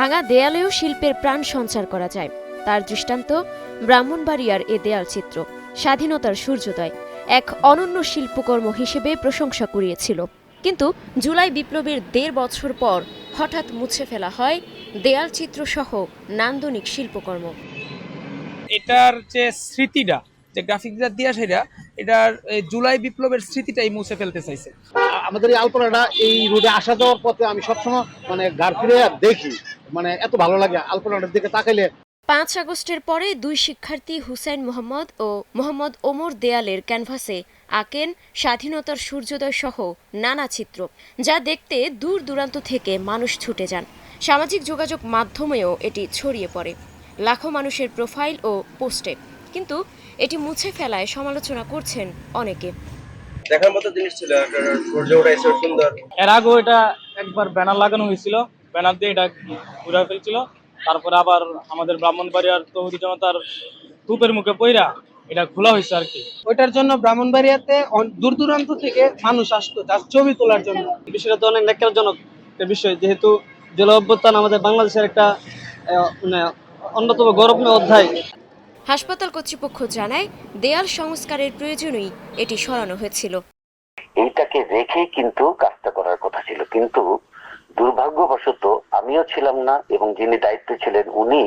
ভাঙা দেয়ালেও শিল্পের প্রাণ সঞ্চার করা যায়। তার দৃষ্টান্ত ব্রাহ্মণবাড়িয়ার এ দেয়াল চিত্র, স্বাধীনতার সূর্যোদয়, এক অনন্য শিল্পকর্ম হিসেবে প্রশংসা কুড়িয়েছিল। কিন্তু জুলাই বিপ্লবের দেড় বছর পর হঠাৎ মুছে ফেলা হয় দেয়াল চিত্রসহ নান্দনিক শিল্পকর্ম। এটার যে স্মৃতিটা যে গ্রাফিক দিয়া সেটা এটার জুলাই বিপ্লবের স্মৃতিটাই মুছে ফেলতে চাইছে। আমাদের এই আলপনাটা এই রোডে আসা যাওয়ার পথে আমি সবসময় মানে গাড় ফিরে দেখি। মানে এত ভালো লাগে আলপনাটার দিকে তাকাইলে। পাঁচ আগস্টের পরে দুই শিক্ষার্থী হুসাইন মোহাম্মদ ও মোহাম্মদ ওমর দেয়ালের ক্যানভাসে আঁকেন স্বাধীনতার সূর্যোদয় সহ নানা চিত্র যা দেখতে দূর দূরান্ত থেকে মানুষ ছুটে যান। সামাজিক যোগাযোগ মাধ্যমেও এটি ছড়িয়ে পড়ে। লাখো মানুষের প্রোফাইল ও পোস্টে। কিন্তু এটি মুছে ফেলায় সমালোচনা করছেন অনেকে। দেখার মতো জিনিস ছিল সূর্য ওঠা এসে সুন্দর। এর আগেও এটা একবার ব্যানার লাগানো হয়েছিল। ব্যানার দিয়ে এটা ঘুরে ফেলছিল। তারপরে আবার আমাদের ব্রাহ্মণবাড়িয়ার তহুদি জনতার তুপের মুখে পইরা এটা খোলা হয়েছে আর কি। ওইটার জন্য ব্রাহ্মণবাড়িয়াতে দূর দূরান্ত থেকে মানুষ আসতো তার ছবি তোলার জন্য। বিষয়টা তো অনেক একটা বিষয় যেহেতু জল অভ্যুত্থান আমাদের বাংলাদেশের একটা আহ, মানে অন্যতম গৌরবময় অধ্যায়। হাসপাতাল কর্তৃপক্ষ জানায়, দেয়াল সংস্কারের প্রয়োজনেই এটি সরানো হয়েছিল। এইটাকে রেখে কিন্তু কাজটা করার কথা ছিল। কিন্তু দুর্ভাগ্যবশত আমিও ছিলাম না এবং যিনি দায়িত্বে ছিলেন উনি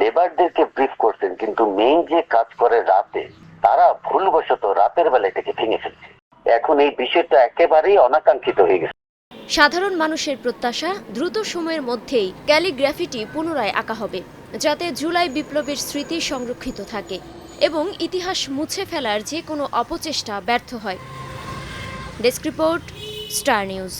লেবারদেরকে ব্রিফ করতেন কিন্তু মেইন যে কাজ করে রাতে, তারা ভুলবশত রাতের বেলা এটাকে ভেঙে ফেলছে। এখন এই বিষয়টা একেবারেই অনাকাঙ্ক্ষিত হয়ে গেছে। সাধারণ মানুষের প্রত্যাশা দ্রুত সময়ের মধ্যেই ক্যালিগ্রাফিটি পুনরায় আঁকা হবে, যাতে জুলাই বিপ্লবের স্মৃতি সংরক্ষিত থাকে এবং ইতিহাস মুছে ফেলার যে কোনো অপচেষ্টা ব্যর্থ হয়। Desk report, star news.